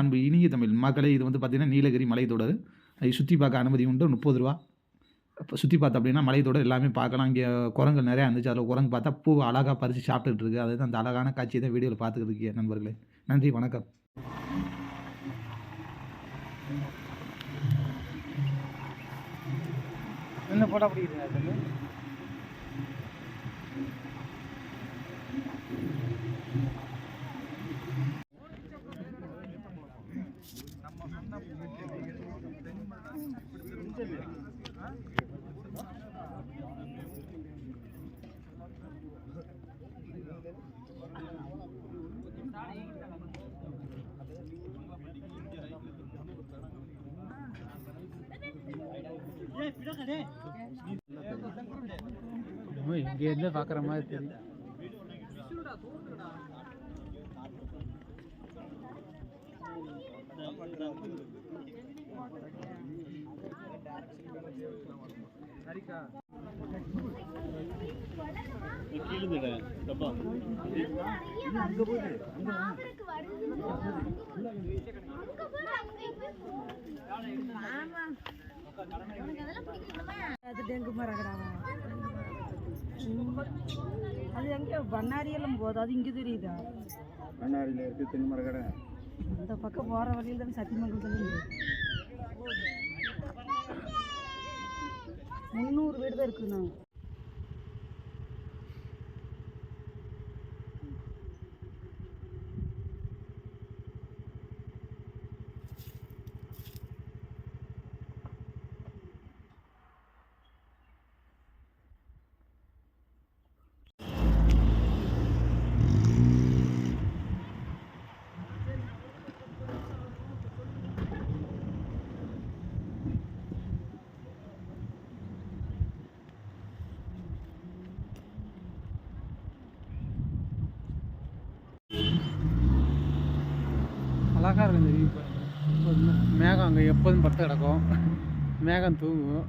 அன்பு இனிய தமிழ் மக்களே இது வந்து பார்த்திங்கன்னா நீலகிரி மலைத்தொடர் அதை சுற்றி பார்க்க அனுமதி உண்டு. முப்பது ரூபா. இப்போ சுற்றி பார்த்தோம் அப்படின்னா மலைத்தொடர் எல்லாமே பார்க்கலாம். இங்கே குரங்கு நிறையா இருந்துச்சு. அதில் குரங்கு பார்த்தா பூ அழகாக பறித்து சாப்பிட்டுட்டு இருக்குது அது அந்த அழகான காட்சியை தான் வீடியோவில் பார்த்துக்கிட்டு இருக்கீங்க நண்பர்களே. நன்றி வணக்கம். என்ன போட பிடிக்கிறீங்க இங்கே இருந்து பார்க்குற மாதிரி தெரியும். அங்க போய் அது டெங்கு மரகடாவா அது எங்க? பண்ணாரியெல்லாம் போகுது. அது இங்கே தெரியுதா? பண்ணாரியில் இருக்குது தென்னை கடை அந்த பக்கம் போகிற வழியில் தானே சத்தியமங்கலத்துல முந்நூறு வீடு தான் இருக்குது நாங்கள் அழகாக இருக்கும் இந்த வியூ மேகம் அங்கே எப்போதும் படுத்து கிடக்கும். மேகம் தூங்கும்.